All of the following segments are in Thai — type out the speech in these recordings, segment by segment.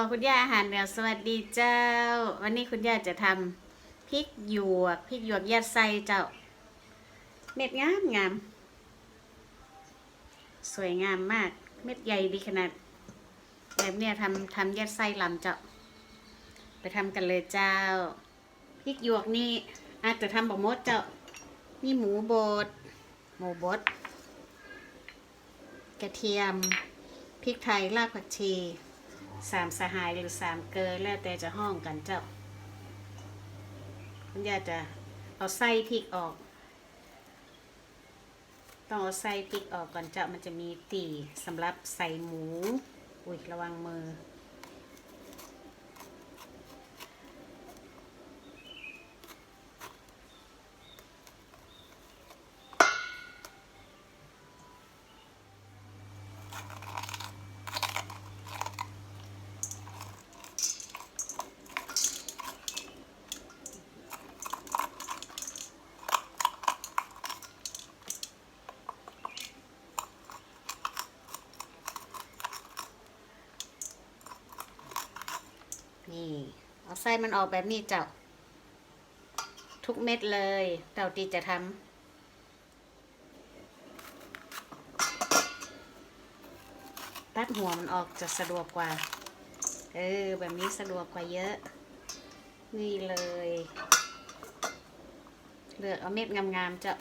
อคุณย่าอาหารเหนือสวัสดีเจ้า วันนี้คุณย่าจะทำพริกหยวกพริกหยวกยัดไส้เจ้า เม็ดงามงาม สวยงามมาก เม็ดใหญ่ดีขนาดแบบเนี้ยทำทำยัดไส้ลำเจ้า ไปทำกันเลยเจ้าพริกหยวกนี่อาจจะทำแบบมดเจ้านี่หมูบดหมูบดกระเทียมพริกไทยรากผักชี สามสหายหรือสามเกยแล้วแต่จะห้องกันเจ้าคุณย่าจะเอาไส้พริกออก ต้องเอาไส้พริกออกก่อนเจ้ามันจะมีตีสำหรับใส่หมู อุ้ยระวังมือ นี่ เอาไส้มันออกแบบนี้เจ้า ทุกเม็ดเลยเต่าตีจะทำตัดหัวมันออกจะสะดวกกว่า เออ แบบนี้สะดวกกว่าเยอะ นี่เลย เลือกเอาเม็ดงามๆจ้า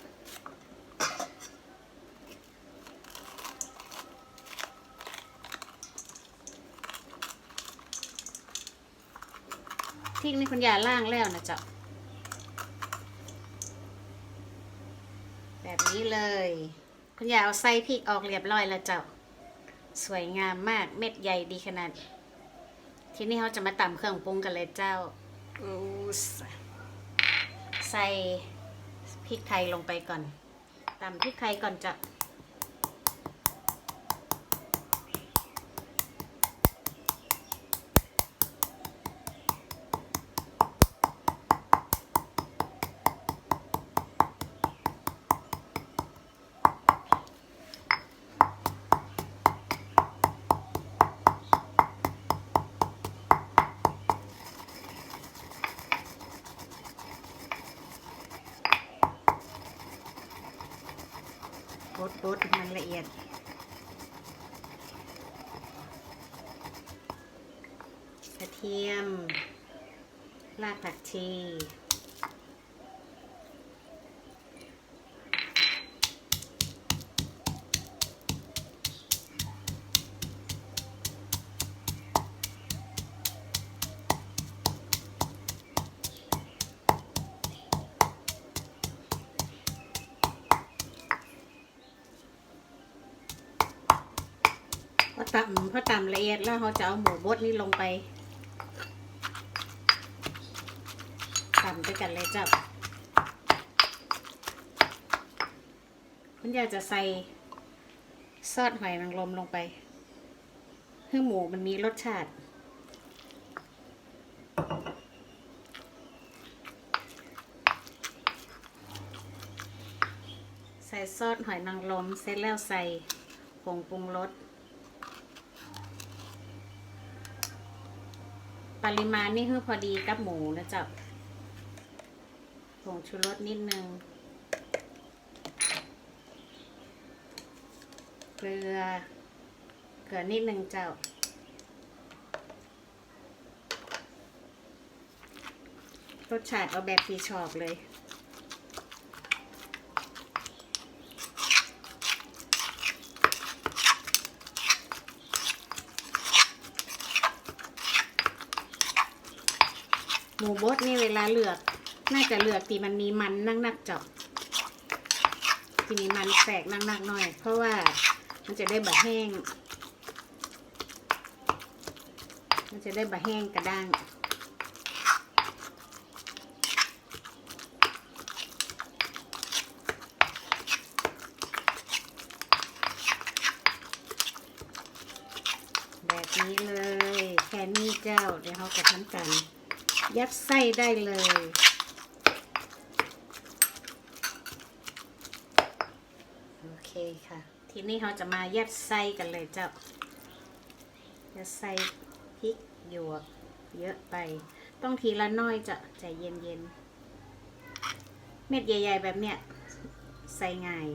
ริกนี่คุณยาล่างแล้วนะเจ้าแบบนี้เลย คุณยาเอาไส้พริกออกเรียบร้อยแล้วเจ้า สวยงามมากเม็ดใหญ่ดีขนาด ทีนี้เขาจะมาตำเครื่องปรุงกันเลยเจ้าใส่พริกไทยลงไปก่อนตำพริกไทยก่อนจ้ะ บดบดให้มันละเอียด กระเทียม รากผักชี ตำพอตำละเอียดแล้วเขาจะเอาหมูบดนี่ลงไปตำด้วยกันเลยเจ้าคุณยากจะใส่ซอสหอยนางรมลงไปให้หมูมันมีรสชาติใส่ซอสหอยนางรมเสร็จแล้วใส่ผงปรุงรส ปริมาณนี่คือพอดีกับหมูนะจ๊ะผงชูรสนิดนึง เกลือ เกลือนิดนึงเจ้า รสชาติเอาแบบที่ชอบเลย บดนี่เวลาเลือก น่าจะเลือกที่มันมีมันนักนักจาะที่มีมันแตกนักนักๆหน่อย เพราะว่ามันจะได้บะแห้ง มันจะได้บะแห้งกระด้างแบบนี้เลย แค่นี้เจ้า เดี๋ยวเขาจะทำกัน ยัดไส้ได้เลย โอเคค่ะ ทีนี้เราจะมายัดไส้กันเลยเจ้า ยัดไส้พริกหยวกเยอะไป ต้องทีละน้อยจะใจเย็นๆ เม็ดใหญ่ ๆ แบบเนี้ย ใส่ง่าย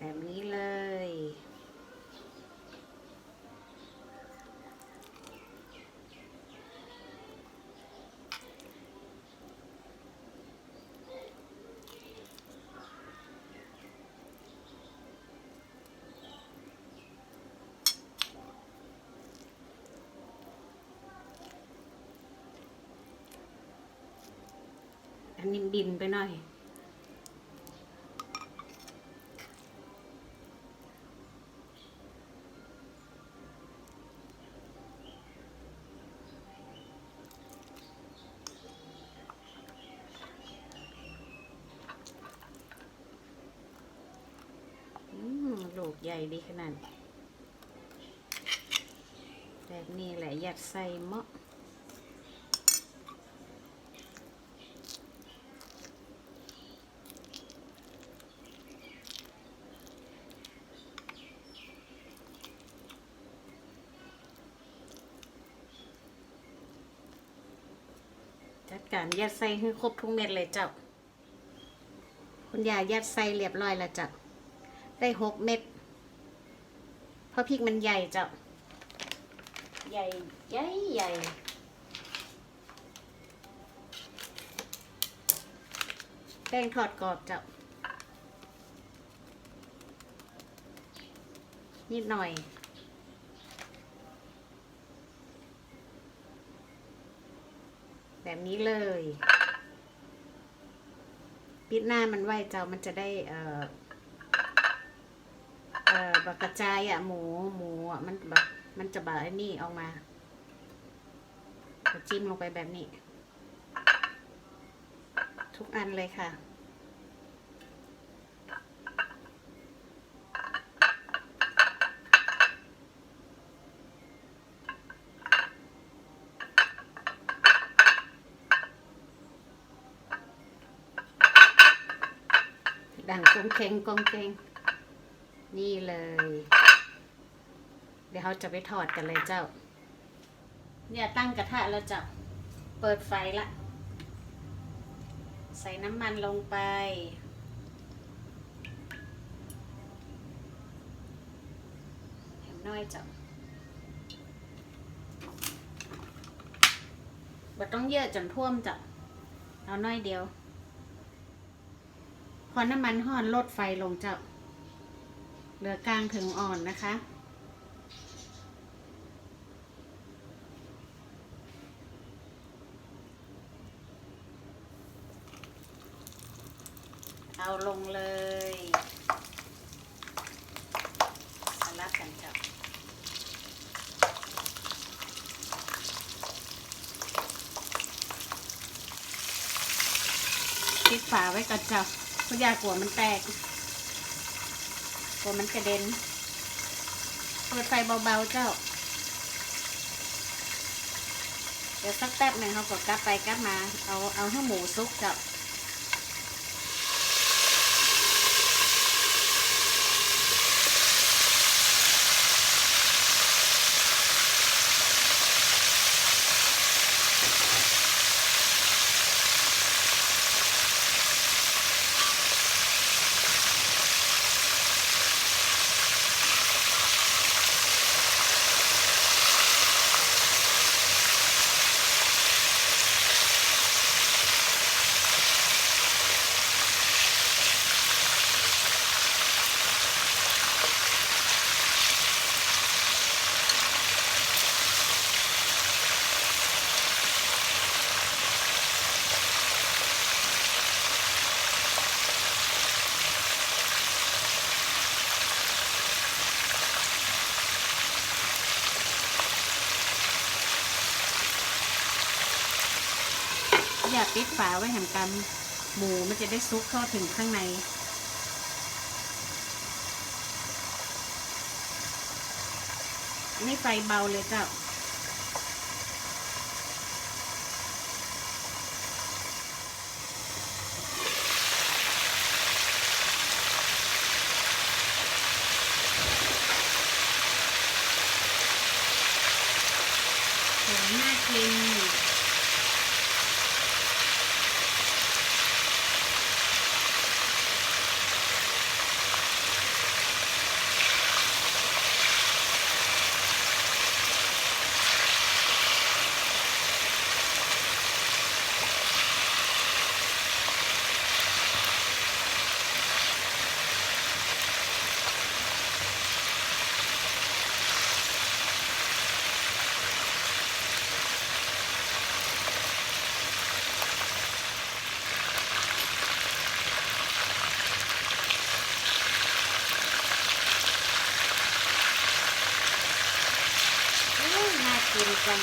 แบบนี้เลย อันนี้บินไปหน่อยอืมลูกใหญ่ดีขนาดแบบนี้แหละยัดใส่หม้อ การยัดใส่ให้ครบทุกเม็ดเลยเจ้า คุณยายยัดใส่เรียบร้อยแล้วเจ้า ได้หกเม็ด เพราะพริกมันใหญ่เจ้า ใหญ่ใหญ่ใหญ่แป้งทอดกรอบเจ้า นิดหน่อย แบบนี้เลย ปิดหน้ามันไว้เจ้ามันจะได้ เอ่อ เอ่อแบบกระจายอะหมูหมูอะมันแบบมันจะแบบไอ้นี่ออกมาจิ้มลงไปแบบนี้ ทุกอันเลยค่ะ ดังกงเคงกงเคงนี่เลย เดี๋ยวเราจะไปทอดกันเลยเจ้า เนี่ยตั้งกระทะแล้วเจ้าเปิดไฟละ ใส่น้ำมันลงไปเห็นน้อยเจ้าบ่ต้องเยอะจนท่วมจ้ะ เอาน้อยเดียว อน้ำมันห่อนลดไฟลงจ้าเหลือกลางถึงอ่อนนะคะ เอาลงเลยสลับกันจ้ะปิดฝาไว้ก่อนจ้ะ พราะยากลัวมันแตกกลัวมันกระเด็น เปิดไฟเบาๆเจ้า เดี๋ยวสักแป๊บหนึ่งเขาก็กลับไปกลับมา เอาเอาให้หมูซุกเจ้า ปิดฝาไว้หันกันหมูมันจะได้ซุกเข้าถึงข้างใน นี่ไฟเบาเลยเจ้ กิน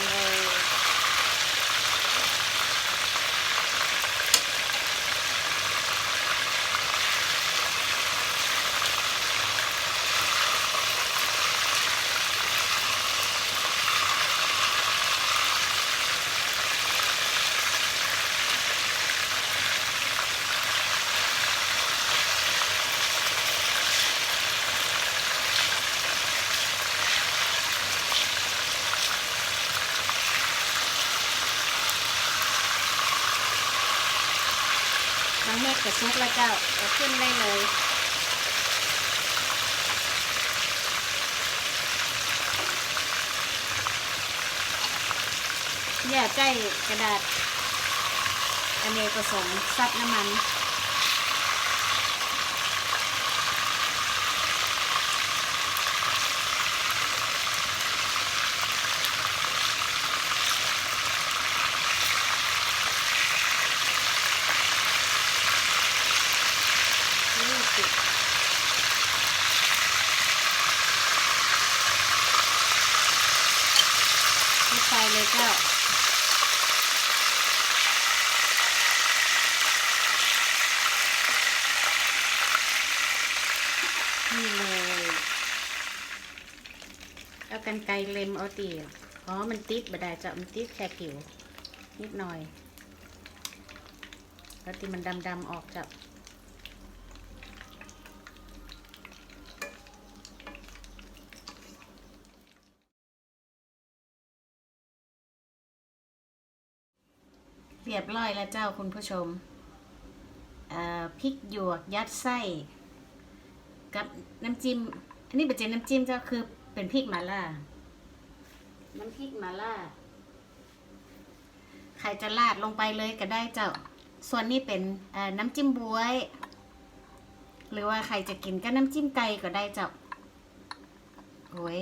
จังเลยน้องเมฆกับซุกแล้วเจ้าเอาขึ้นได้เลยอย่าใจกระดาษอเนกประสงค์ซับน้ำมัน ยี่ สิปิดไฟเลยเจ้านี่เลยเอากันไกลเล็มเอาตีอ๋อ มันติดบ่ได้จะมันติดแค่ผิว นิดหน่อยแล้วตีมันดำๆออกจาก เรียบร้อย แล้วเจ้าคุณผู้ชมเอ่อพริกหยวกยัดไส้ กับน้ำจิ้ม อันนี้เป็นเจนน้ำจิ้มเจ้าคือเป็นพริกหมาล่า น้ำพริกหมาล่า ใครจะราดลงไปเลยก็ได้เจ้า ส่วนนี้เป็นเอ่อน้ำจิ้มบวย หรือว่าใครจะกินก็น้ำจิ้มไก่ก็ได้เจ้าโอ้ย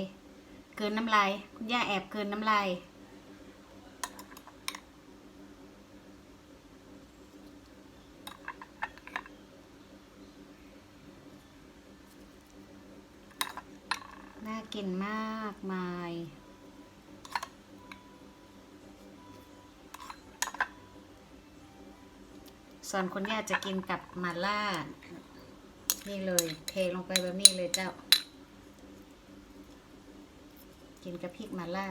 เกินน้ำลายคุณย่าแอบเกินน้ำลาย น่า กินมากมาย ส่วนคุณย่าจะกินกับมาล่า นี่เลย เทลงไปแบบนี้เลยเจ้า กินกับพริกมาล่า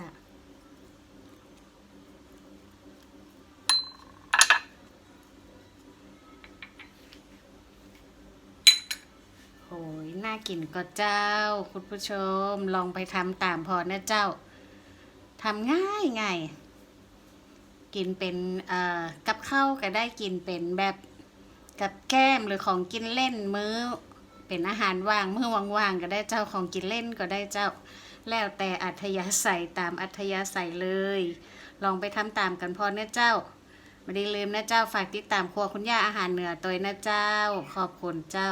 โอ้ยน่ากินก็เจ้า คุณผู้ชมลองไปทำตามพอนะเจ้าทำง่ายง่ายกินเป็นกับข้าวก็ได้กินเป็นแบบกับแก้มหรือของกินเล่นมื้อ เป็นอาหารว่างมื้อว่างๆก็ได้เจ้าของกินเล่นก็ได้เจ้า แล้วแต่อัธยาศัยตามอัธยาศัยเลย ลองไปทำตามกันพอนะเจ้าไม่ได้ลืมนะเจ้าฝากติดตามครัวคุณย่าอาหารเหนือตัวนะเจ้า ขอบคุณเจ้า